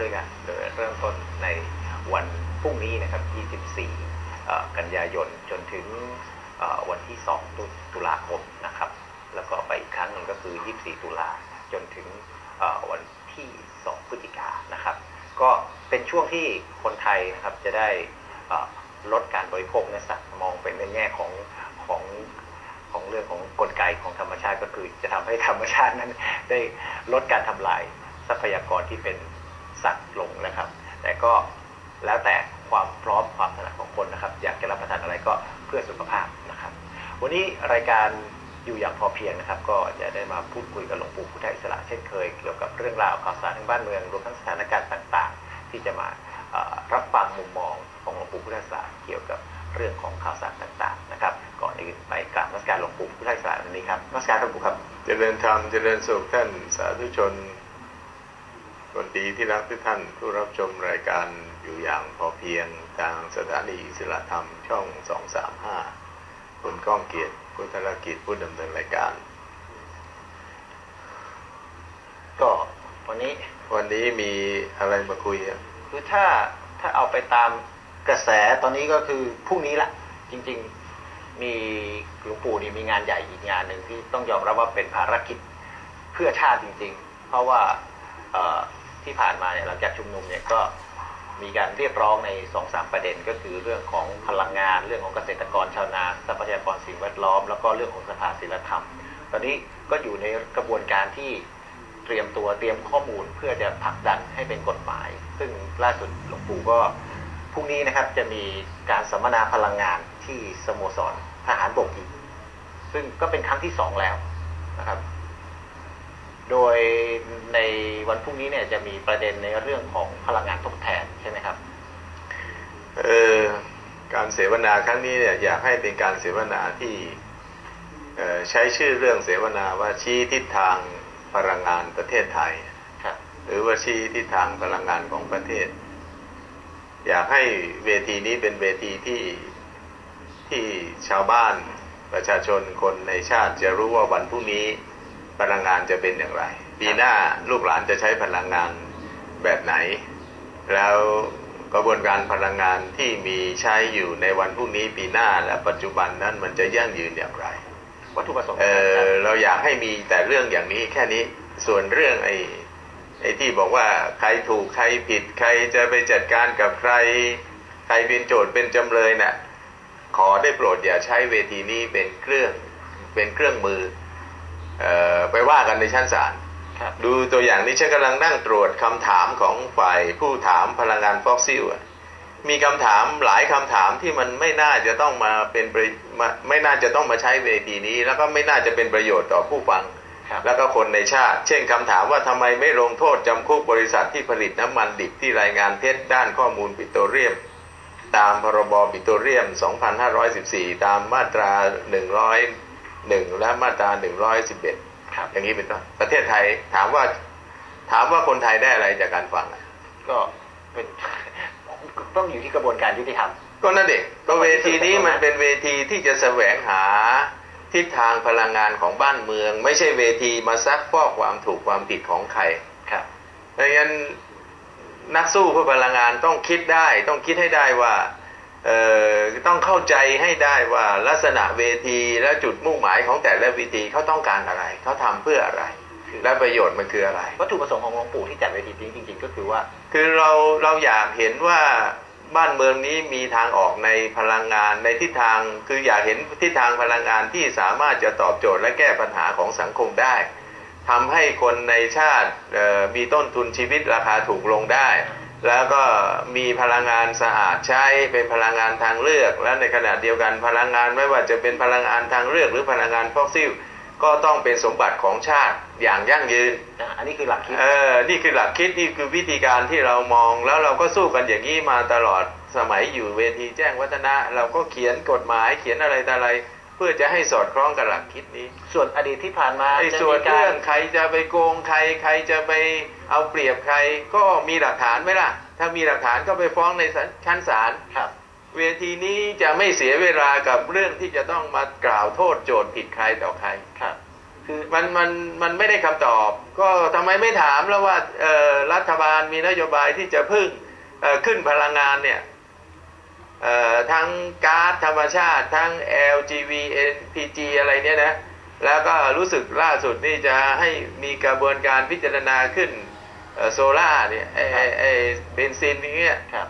ด้วยกันโดยเริ่มต้นในวันพรุ่งนี้นะครับ 24 กันยายนจนถึงวันที่2ตุตุลาคมนะครับ แล้วก็ไปอีกครั้งหนึ่งก็คือ 24 ตุลาจนถึงวันที่ 2 พฤศจิกายนนะครับ ก็เป็นช่วงที่คนไทยนะครับจะได้ลดการบริโภคเนื้อสัตว์มองเป็นในแง่ของของของเรื่องของกลไกของธรรมชาติก็คือจะทำให้ธรรมชาตินั้นได้ลดการทำลายทรัพยากรที่เป็น สัตว์ลงนะครับ แต่ก็แล้วแต่ความพร้อมความถนัดของคนนะครับ อยากจะรับประทานอะไรก็เพื่อสุขภาพนะครับ วันนี้รายการอยู่อย่างพอเพียงนะครับ ก็จะได้มาพูดคุยกับหลวงปู่พุทธอิสระเช่นเคย เกี่ยวกับเรื่องราวข่าวสารทางบ้านเมืองรวมทั้งสถานการณ์ต่างๆ ที่จะมาเอ่อรับฟังมุมมองของหลวงปู่พุทธอิสระเกี่ยวกับเรื่องของข่าวสารต่างๆนะครับ ก่อนอื่นไปกราบนมัสการหลวงปู่พุทธอิสระวันนี้ครับนมัสการหลวงปู่ครับเจริญธรรมเจริญสุขท่านสาธุชน คนดีที่รักทุกท่านผู้รับชมรายการอยู่อย่างพอเพียงทางสถานีอิสระธรรมช่อง 235 คุณก้องเกียรติพุทธลกิจผู้ดำเนินรายการ ก็วันนี้วันนี้มีอะไรมาคุยอะคือถ้าถ้าเอาไปตามกระแสตอนนี้ก็คือพรุ่งนี้ละ จริง ๆ มีหลวงปู่นี่มีงานใหญ่อีกงานหนึ่งที่ต้องยอมรับว่าเป็นภารกิจเพื่อชาติจริง ๆ เพราะว่าเอ่อ ที่ผ่านมาเนี่ยหลังจากชุมนุมเนี่ยก็มีการเรียกร้องในสองสามประเด็นก็คือเรื่องของพลังงาน เรื่องของเกษตรกรชาวนาทรัพยากรสิ่งแวดล้อม แล้วก็เรื่องของสภาศิลธรรม ตอนนี้ก็อยู่ในกระบวนการที่เตรียมตัวเตรียมข้อมูลเพื่อจะผลักดันให้เป็นกฎหมาย ซึ่งล่าสุดหลวงปู่ก็พรุ่งนี้นะครับจะมีการสัมมนาพลังงานที่สโมสรทหารบกอีกซึ่งก็เป็นครั้งที่สองแล้วนะครับ โดยในวันพรุ่งนี้เนี่ยจะมีประเด็นในเรื่องของพลังงานทดแทนใช่ไหมครับเออการเสวนาครั้งนี้เนี่ยอยากให้เป็นการเสวนาที่เอ่อใช้ชื่อเรื่องเสวนาว่าชี้ทิศทางพลังงานประเทศไทยครับหรือว่าชี้ทิศทางพลังงานของประเทศ อยากให้เวทีนี้เป็นเวทีที่ที่ชาวบ้านประชาชนคนในชาติจะรู้ว่าวันพรุ่งนี้ พลังงานจะเป็นอย่างไร ปีหน้าลูกหลานจะใช้พลังงานแบบไหน แล้วกระบวนการพลังงานที่มีใช้อยู่ในวันพรุ่งนี้ปีหน้าและปัจจุบันนั้นมันจะยั่งยืนอย่างไรวัตถุประสงค์เอในการจัอดเราอยากให้มีแต่เรื่องอย่างนี้แค่นี้ส่วนเรื่องไอ้ไอ้ที่บอกว่าใครถูกใครผิดใครจะไปจัดการกับใคร ใครเป็นโจทย์เป็นจำเลยน่ะขอได้โปรดอย่าใช้เวทีนี้เป็นเครื่องเป็นเครื่องมือเอ่อ ไปว่ากันในชั้นศาลครับดูตัวอย่างนี้ฉันกำลังนั่งตรวจคำถามของฝ่ายผู้ถามพลังงานฟอสซิลอะมีคำถามหลายคำถามที่มันไม่น่าจะต้องมาเป็นประมาไม่น่าจะต้องมาใช้เวทีนี้ แล้วก็ไม่น่าจะเป็นประโยชน์ต่อผู้ฟังครับแล้วก็คนในชาติ เช่นคำถามว่าทำไมไม่ลงโทษจำคุกบริษัทที่ผลิตน้ำมันดิบที่รายงานเท็จด้านข้อมูลปิโตรเลียม ตามพรบปิโตรเลียม 2514 ตามมาตรา 101และมาตรา111ครับ อย่างนี้เป็นต้นประเทศไทยถามว่า ถามว่าคนไทยได้อะไรจากการฟังอะก็เป็นต้องอยู่ที่กระบวนการยุติธรรมก็นั่นเด็กก็เวทีนี้มันเป็นเวทีที่จะแสวงหาทิศทางพลังงานของบ้านเมือง ไม่ใช่เวทีมาซักฟอกความถูกความผิดของใครครับดังนั้นนักสู้เพื่อพลังงานต้องคิดได้ ต้องคิดให้ได้ว่าเอ่อ ต้องเข้าใจให้ได้ว่าลักษณะเวทีและจุดมุ่งหมายของแต่ละเวทีเขาต้องการอะไรเขาทำเพื่ออะไร และประโยชน์มันคืออะไร วัตถุประสงค์ของหลวงปู่ที่จัดเวทีนี้จริง ๆ ก็คือว่า คือเราเราอยากเห็นว่าบ้านเมืองนี้มีทางออกในพลังงานในทิศทางคืออยากเห็นทิศทางพลังงานที่สามารถจะตอบโจทย์และแก้ปัญหาของสังคมได้ทำให้คนในชาติเอ่อมีต้นทุนชีวิตราคาถูกลงได้ แล้วก็มีพลังงานสะอาดใช้เป็นพลังงานทางเลือก และในขณะเดียวกันพลังงานไม่ว่าจะเป็นพลังงานทางเลือก หรือพลังงานฟอสซิลก็ต้องเป็นสมบัติของชาติอย่างยั่งยืนอะอันนี้คือหลักคิดเออนี่คือหลักคิดนี่คือวิธีการที่เรามองแล้วเราก็สู้กันอย่างนี้มาตลอดสมัยอยู่เวทีแจ้งวัฒนะ เราก็เขียนกฎหมายเขียนอะไรต่ออะไร เพื่อจะให้สอดคล้องกับหลักคิดนี้ ส่วนอดีตที่ผ่านมาไอ้จะส่วนมีกาเรื่รองใครจะไปโกงใครใครจะไปเอาเปรียบใครก็มีหลักฐานไหมล่ะ ถ้ามีหลักฐานก็ไปฟ้องในชั้นศาลครับเวทีนี้จะไม่เสียเวลากับเรื่องที่จะต้องมากล่าวโทษโจทย์ผิดใครต่อใครครับคือมันมันมันไม่ได้คำตอบ ก็ทำไมไม่ถามแล้วว่าเอ่อรัฐบาลมีนโยบายที่จะพึ่งเอ่อขึ้นพลังงานเนี่ยเอ่อ ทั้งก๊าซธรรมชาติ ทั้ง LGV NPG อะไรเนี่ยนะ แล้วก็รู้สึกล่าสุดนี่จะให้มีกระบวนการพิจารณาขึ้นเอ่อโซล่าเนี่ยไอ้ไอ้ไอ้เบนซินอย่างเงี้ยครับ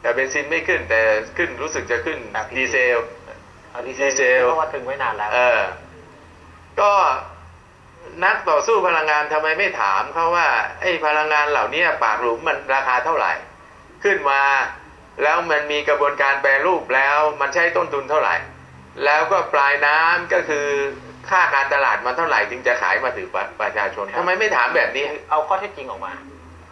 แต่เบนซินไม่ขึ้นแต่ขึ้นรู้สึกจะขึ้นครับดีเซลเอาดีดีเซลเพราะว่าถึงไว้นานแล้วเออก็นักต่อสู้พลังงานทำไมไม่ถามเขาว่าไอ้พลังงานเหล่านี้ปากหลุมมันราคาเท่าไหร่ ขึ้นมา แล้วมันมีกระบวนการแปรรูปแล้วมันใช้ต้นทุนเท่าไหร่ แล้วก็ปลายน้ำก็คือค่าการตลาดมันเท่าไหร่จึงจะขายมาถึงประประชาชนทำไมไม่ถามแบบนี้เอาข้อเท็จจริงออกมา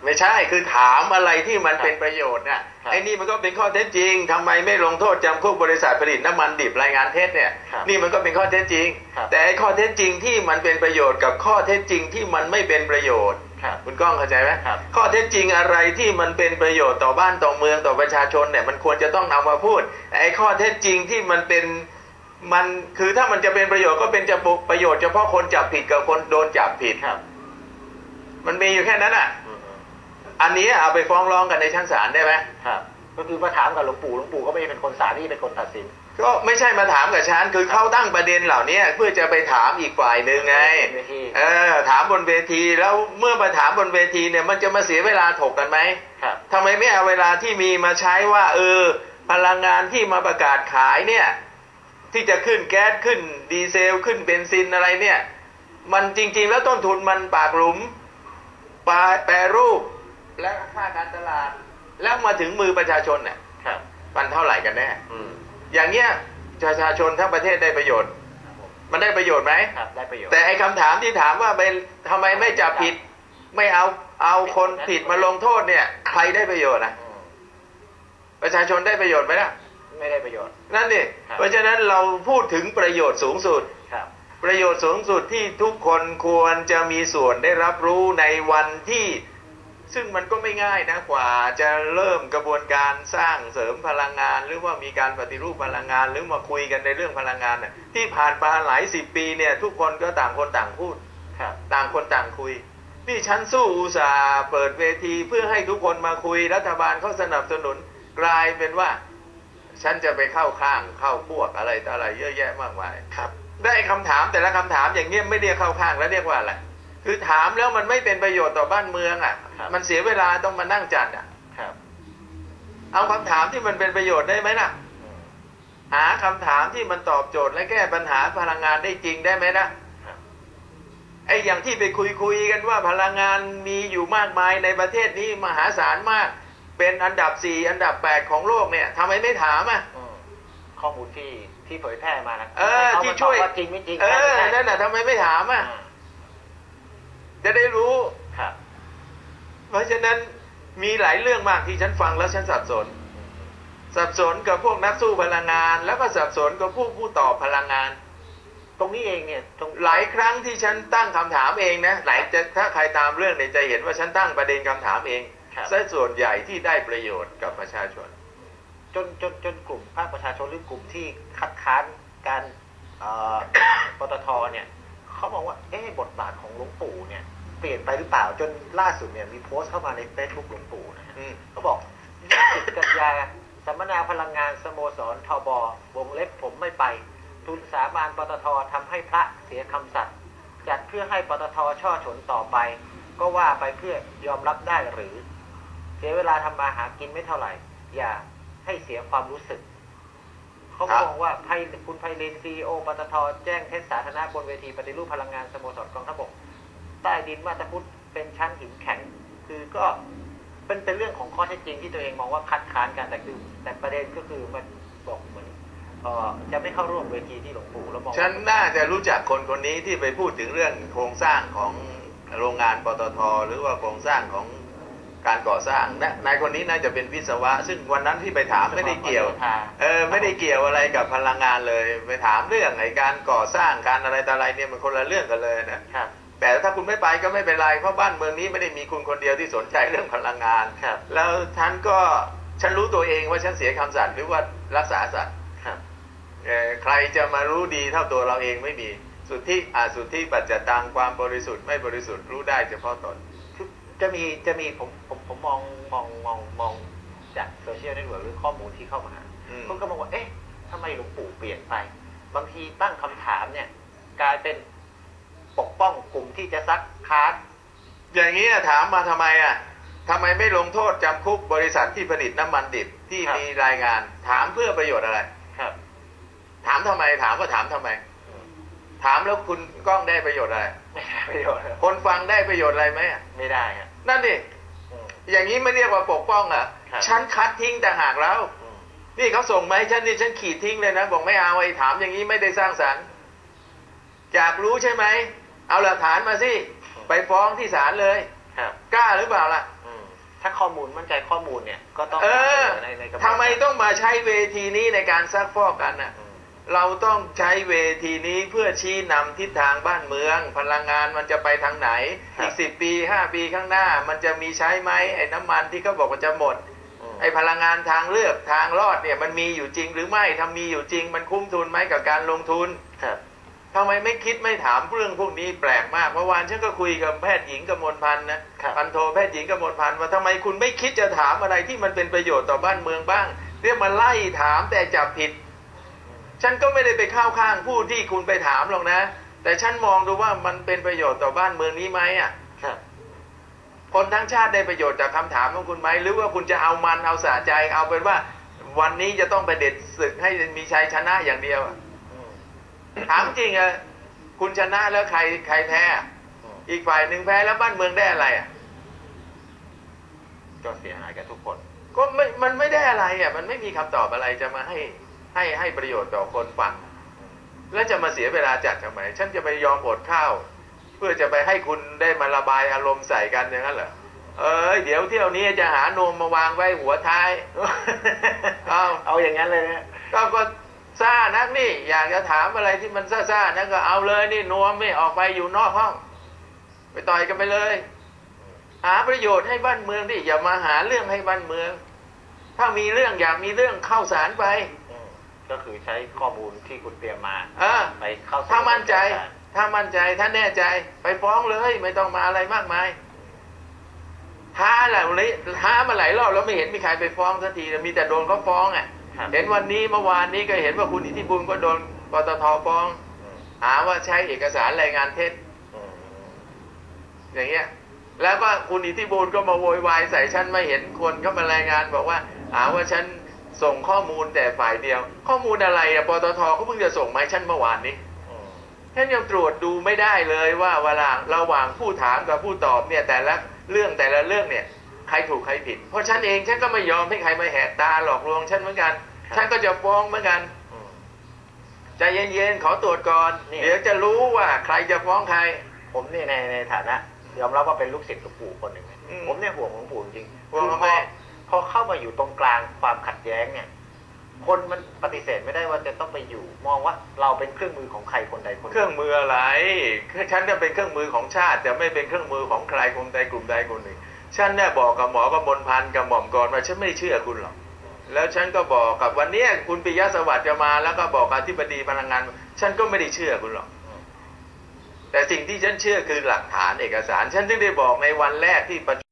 ไม่ใช่คือถามอะไรที่มันเป็นประโยชน์น่ะครับไอ้นี่มันก็เป็นข้อเท็จจริงทำไมไม่ลงโทษจำคุกบริษัทผลิตน้ำมันดิบรายงานเท็จเนี่ยครับนี่มันก็เป็นข้อเท็จจริงครับแต่ไอ้ข้อเท็จจริงที่มันเป็นประโยชน์กับข้อเท็จจริงที่มันไม่เป็นประโยชน์ ครับคุณก้องเข้าใจไหมครับข้อเท็จจริงอะไรที่มันเป็นประโยชน์ต่อบ้านต่อเมืองต่อประชาชนเนี่ยมันควรจะต้องนำมาพูดแต่ไอ้ข้อเท็จจริงที่มันเป็นมันคือถ้ามันจะเป็นประโยชน์ก็เป็นจะประโยชน์เฉพาะคนจับผิดกับคนโดนจับผิดครับ มันมีอยู่แค่นั้นอะอืมอันนี้เอาไปฟ้องร้องกันในชั้นศาลได้ไหมครับ ก็คือมาถามกับหลวงปู่หลวงปู่ก็ไม่ได้เป็นคนศาลที่เป็นคนตัดสิน ก็ไม่ใช่มาถามกับฉันคือเขาตั้งประเด็นเหล่านี้เพื่อจะไปถามอีกฝ่ายหนึ่งไงบนเวทีเออถามบนเวทีแล้วเมื่อมาถามบนเวทีเนี่ยมันจะมาเสียเวลาถกกันไหมครับทำไมไม่เอาเวลาที่มีมาใช้ว่า เออ พลังงานที่มาประกาศขายเนี่ย ที่จะขึ้นแก๊สขึ้นดีเซลขึ้นเบนซินอะไรเนี่ย มันจริง ๆ แล้วต้นทุนมันปากหลุมปลาแปรรูปและค่าการตลาด แล้วมาถึงมือประชาชนเนี่ยครับมันเท่าไหร่กันแน่ อืมอย่างเงี้ยประชาชนทั้งประเทศได้ประโยชน์ครับผมมันได้ประโยชน์ไหมครับได้ประโยชน์แต่ไอ้คำถามที่ถามว่าไปทำไมไม่จับผิด ไม่เอาเอาคนผิดมาลงโทษเนี่ย ใครได้ประโยชน์อะอืมประชาชนได้ประโยชน์ไหมล่ะไม่ได้ประโยชน์ นั่นดิครับเพราะฉะนั้นเราพูดถึงประโยชน์สูงสุดครับประโยชน์สูงสุดที่ทุกคนควรจะมีส่วนได้รับรู้ในวันที่ ซึ่งมันก็ไม่ง่ายนะกว่าจะเริ่มกระบวนการสร้างเสริมพลังงาน หรือว่ามีการปฏิรูปพลังงาน หรือมาคุยกันในเรื่องพลังงานน่ะที่ผ่านมาหลายสิบปีเนี่ย ทุกคนก็ต่างคนต่างพูดครับต่างคนต่างคุย นี่ฉันสู้อุตสาห์เปิดเวทีเพื่อให้ทุกคนมาคุยรัฐบาลเขาสนับสนุนกลายเป็นว่า ฉันจะไปเข้าข้างเข้าพวกอะไรต่ออะไรเยอะแยะมากมายครับ ได้คำถามแต่ละคำถามอย่างเงี้ยไม่เรียกเข้าข้างแล้วเรียกว่าอะไรคือถามแล้วมันไม่เป็นประโยชน์ต่อบ้านเมืองอะครับ มันเสียเวลาต้องมานั่งจัดอะครับเอาคำถามที่มันเป็นประโยชน์ได้ไหมล่ะอืมหาคำถามที่มันตอบโจทย์และแก้ปัญหาพลังงานได้จริงได้ไหมนะครับไอ้อย่างที่ไปคุยคุยๆกันว่าพลังงานมีอยู่มากมายในประเทศนี้มหาศาลมาก เป็นอันดับสี่อันดับแปดของโลกเนี่ยทำไมไม่ถามอะอืมข้อมูลที่ที่เผยแพร่มานะเออให้ขาที่มาช่วยตอบาจริงไม่จริงเออใช่ไม่ใช่นั่นน่ะทำไมไม่ถามอะอ่าจะได้รู้ครับ เพราะฉะนั้นมีหลายเรื่องมากที่ฉันฟังแล้วฉันสับสน สับสนกับพวกนักสู้พลังงาน แล้วก็สับสนกับผู้ผู้ตอบพลังงาน ตรงนี้เองเนี่ยตรงหลายครั้งที่ฉันตั้งคำถามเองนะหลายจะถ้าใครตามเรื่องเนี่ยจะเห็นว่าฉันตั้งประเด็นคำถามเองครับซะส่วนใหญ่ที่ได้ประโยชน์กับประชาชน จนจนจนกลุ่มภาคประชาชนหรือกลุ่มที่คัดค้านการเอ่อปตทเนี่ยเขามองว่าเอ๊ะบทบาทของหลวงปู่เนี่ย เปลี่ยนไปหรือเปล่าจนล่าสุดเนี่ยมีโพสต์เข้ามาในเฟซบุ๊กหลวงปู่นะฮะอืมเขาบอก20กันยาสัมมนาพลังงานสโมสรทบวงเล็บผมไม่ไป ทุนสาบานปตททำให้พระเสียคำสัตย์จัดเพื่อให้ปตทช่อฉนต่อไป ก็ว่าไปเพื่อยอมรับได้หรือ เสียเวลาทำมาหากินไม่เท่าไหร่ อย่าให้เสียความรู้สึกเขาครับมองว่าไพคุณไพลินซีโอปตทแจ้งเทศสาธารณะบนเวทีปฏิรูปพลังงานสโมสรกองทัพบก ใต้ดินมาตรพุทธเป็นชั้นหินแข็ง คือก็เป็นเป็นเรื่องของข้อเท็จจริงที่ตัวเองมองว่าคัดค้านกันแต่คือ แต่ประเด็นก็คือมันบอกเหมือนเอ่อจะไม่เข้าร่วมเวทีที่หลวงปู่แล้วมองว่าฉันน่าจะรู้จักคนคนนี้ที่ไปพูดถึงเรื่องโครงสร้างของโรงงานปตทหรือว่าโครงสร้างของการก่อสร้างนะนายคนนี้น่าจะเป็นวิศวะ ซึ่งวันนั้นที่ไปถามไม่ได้เกี่ยวเออไม่ได้เกี่ยวอะไรกับพลังงานเลย ไปถามเรื่องไอ้การก่อสร้างการอะไรต่ออะไรเนี่ยมันคนละเรื่องกันเลยนะครับ แต่ถ้าคุณไม่ไปก็ไม่เป็นไร เพราะบ้านเมืองนี้ไม่ได้มีคุณคนเดียวที่สนใจเรื่องพลังงาน ครับ แล้วฉันก็ฉันรู้ตัวเองว่าฉันเสียคำสัตย์หรือว่ารักษาสัตย์ครับเอ่อใครจะมารู้ดีเท่าตัวเราเองไม่มี สุดที่อาสุดที่ปัจจตังความบริสุทธิ์ไม่บริสุทธิ์รู้ได้เฉพาะตนคือจะมีจะมีผมผมผมมองมองมองมองจากโซเชียลเน็ตเวิร์กหรือข้อมูลที่เข้ามาอืมคนก็มองว่าเอ๊ะทำไมหลวงปู่เปลี่ยนไป บางทีตั้งคำถามเนี่ยกลายเป็น ปกป้องกลุ่มที่จะซักค้านอย่างนี้อะถามมาทำไมอะทำไมไม่ลงโทษจำคุกบริษัทที่ผลิตน้ำมันดิบที่มีรายงาน ถามเพื่อประโยชน์อะไรครับ ถามทำไมถามว่าถามทำไมอืมถามแล้วคุณก้องได้ประโยชน์อะไรไม่ได้ประโยชน์คนฟังได้ประโยชน์อะไรไหมอะไม่ได้ฮะนั่นดิอืมอย่างนี้ไม่เรียกว่าปกป้องเหรอะครับฉันคัดทิ้งแต่หากแล้วอืมนี่เขาส่งมาให้ฉันนี่ฉันขีดทิ้งเลยนะบอกไม่เอาไอ้ถามอย่างนี้ไม่ได้สร้างสรรค์อยากรู้ใช่ไหม เอาหลักฐานมาสิไปฟ้องที่ศาลเลยครับกล้าหรือเปล่าล่ะอืมถ้าข้อมูลมั่นใจข้อมูลเนี่ยก็ต้องเออในในกระบวนทำการไมต้องมาใช้เวทีนี้ในการซักฟอกกันน่ะอืมเราต้องใช้เวทีนี้เพื่อชี้นำทิศทางบ้านเมือง พลังงานมันจะไปทางไหนครับอีกสิบปีห้าปีข้างหน้า มันจะมีใช้ไหมไอ้น้ำมันที่เขาบอกว่าจะหมดอืมไอ้พลังงานทางเลือกทางรอดเนี่ยมันมีอยู่จริงหรือไม่ถ้ามีอยู่จริงมันคุ้มทุนไหมกับการลงทุนครับ ทำไมไม่คิดไม่ถามเรื่องพวกนี้แปลกมากเมื่อวานฉันก็คุยกับแพทย์หญิงกมลพันธ์นะครับพันโทแพทย์หญิงกมลพันธ์ว่าทำไมคุณไม่คิดจะถามอะไรที่มันเป็นประโยชน์ต่อบ้านเมืองบ้าง เรียกมาไล่ถามแต่จับผิด ฉันก็ไม่ได้ไปเข้าข้างผู้ที่คุณไปถามหรอกนะ แต่ฉันมองดูว่ามันเป็นประโยชน์ต่อบ้านเมืองนี้ไหมอะครับคนทั้งชาติได้ประโยชน์จากคำถามของคุณไหมหรือว่าคุณจะเอามันเอาสะใจเอาเป็นว่า วันนี้จะต้องไปเด็ดศึกให้มีชัยชนะอย่างเดียวอะอืม ถามจริงอะคุณชนะแล้วใครใครแพ้อะอืมอีกฝ่ายหนึ่งแพ้แล้วบ้านเมืองได้อะไรอะ ก็เสียหายกันทุกคน ก็ไม่มันไม่ได้อะไรอะ มันไม่มีคำตอบอะไรจะมาให้ให้ให้ประโยชน์ต่อคนฟัง แล้วจะมาเสียเวลาจัดทำไม ฉันจะไปยอมอดข้าว เพื่อจะไปให้คุณได้มาระบายอารมณ์ใส่กันอย่างนั้นเหรอเอ้ยเดี๋ยวเที่ยวนี้จะหานมมาวางไว้หัวท้าย เอาเอาอย่างนั้นเลยนะก็ก็ ซ่านักนี่ อยากจะถามอะไรที่มันซ่าๆนักก็เอาเลยนี่นวมไม่ออกไปอยู่นอกห้อง ไปต่อยกันไปเลย หาประโยชน์ให้บ้านเมืองดิอย่ามาหาเรื่องให้บ้านเมือง ถ้ามีเรื่องอยากมีเรื่องเข้าสารไปอืมก็คือใช้ข้อมูลที่คุณเตรียมมาเออไปเข้าสู่ถ้ามั่นใจกระบวนการถ้ามั่นใจถ้าแน่ใจ ไปฟ้องเลย ไม่ต้องมาอะไรมากมายท้าแหละเลยท้ามาหลายรอบแล้วไม่เห็นมีใครไปฟ้องสักทีมีแต่โดนเขาฟ้องอะครับ เห็นวันนี้เมื่อวานนี้ก็เห็นว่าคุณอิทธิบุญก็โดนปตทฟ้องอืมหาว่าใช้เอกสารรายงานเท็จอืมอย่างเงี้ย แล้วก็คุณอิทธิบุญก็มาโวยวายใส่ฉันไม่เห็นคนก็มารายงานบอกว่าหาว่าฉันส่งข้อมูลแต่ฝ่ายเดียว ข้อมูลอะไรอะปตทเขาเพิ่งจะส่งมาให้ฉันเมื่อวานนี้อืมฉันยังตรวจดูไม่ได้เลยว่าเวลาระหว่างผู้ถามกับผู้ตอบเนี่ยแต่ละเรื่องแต่ละเรื่องเนี่ยใครถูกใครผิด เพราะฉันเองฉันก็ไม่ยอมให้ใครมาแหกตาหลอกลวงฉันเหมือนกัน ฉันก็จะฟ้องเหมือนกันอืมใจเย็นๆขอตรวจก่อนนี่เดี๋ยวจะรู้ว่าใครจะฟ้องใคร ผมเนี่ยในในฐานะยอมรับว่าเป็นลูกศิษย์หลวงปู่คนหนึ่งนะอืมผมเนี่ยห่วงหลวงปู่จริงห่วงคือทำไมพอพอเข้ามาอยู่ตรงกลางความขัดแย้งเนี่ย คนมันปฏิเสธไม่ได้ว่าจะต้องไปอยู่ มองว่าเราเป็นเครื่องมือของใครคนใดคนหเคนึ่งรื่องมืออะไรฉันจะเป็นเครื่องมือของชาติจะไม่เป็นเครื่องมือของใครคนใดกลุ่มใดคนหนึ่งฉันเนี่ยบอกกับหมอกำมลพันธ์กับหม่อมกรว่าฉันไม่เชื่อคุณหรอก แล้วฉันก็บอกกับวันนี้คุณปิยะสวัสดิ์จะมาแล้วก็บอกกับอธิบดีพลังงาน ฉันก็ไม่ได้เชื่อคุณหรอก แต่สิ่งที่ฉันเชื่อคือหลักฐานเอกสาร ฉันถึงได้บอกในวันแรกที่ประ